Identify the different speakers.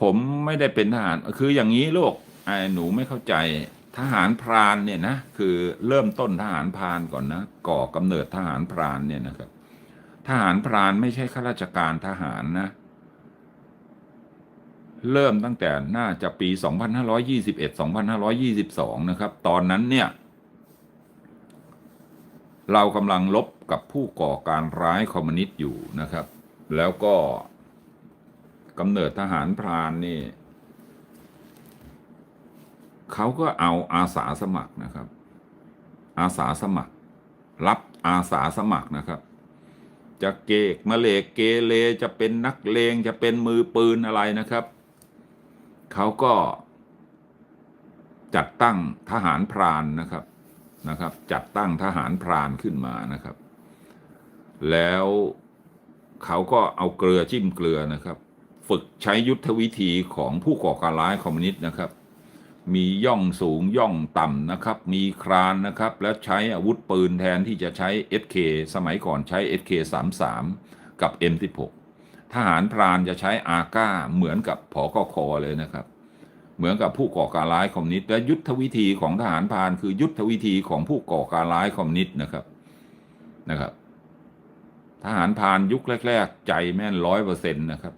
Speaker 1: ผมไม่ได้เป็นทหาร คืออย่างนี้ลูกไอ้หนูไม่เข้าใจทหารพรานเนี่ยนะคือเริ่มต้นทหารพรานก่อนนะก่อกำเนิดทหารพรานเนี่ยนะครับ ทหารพรานไม่ใช่ข้าราชการทหารนะ เริ่มตั้งแต่น่าจะปี 2521 2522 นะครับ ตอนนั้นเนี่ย เรากำลังลบกับผู้ก่อการร้ายคอมมิวนิสต์อยู่นะครับ แล้วก็ กำเนิดทหารพรานนี่เขาก็เอาอาสาสมัครนะครับ อาสาสมัคร รับอาสาสมัครนะครับ จะเกกมะเลกเกเรจะเป็นนักเลงจะเป็นมือปืนอะไรนะครับ เขาก็จัดตั้งทหารพรานนะครับนะครับ จัดตั้งทหารพรานขึ้นมานะครับ แล้วเขาก็เอาเกลือจิ้มเกลือนะครับ ฝึกใช้ยุทธวิธีของผู้ก่อการร้ายคอมมิวนิสต์นะครับ มีย่องสูงย่องต่ำนะครับ มีครานนะครับ และใช้อาวุธปืนแทนที่จะใช้ SK สมัยก่อนใช้ SK 33กับ M16 ทหารพรานจะใช้อาก้าเหมือนกับผอกคอเลยนะครับ เหมือนกับผู้ก่อการร้ายคอมมิวนิสต์และยุทธวิธีของทหารพรานคือยุทธวิธีของผู้ก่อการร้ายคอมมิวนิสต์นะครับนะครับทหารพรานยุคแรก ๆ ใจแม่นร้อยเปอร์เซ็นต์นะครับ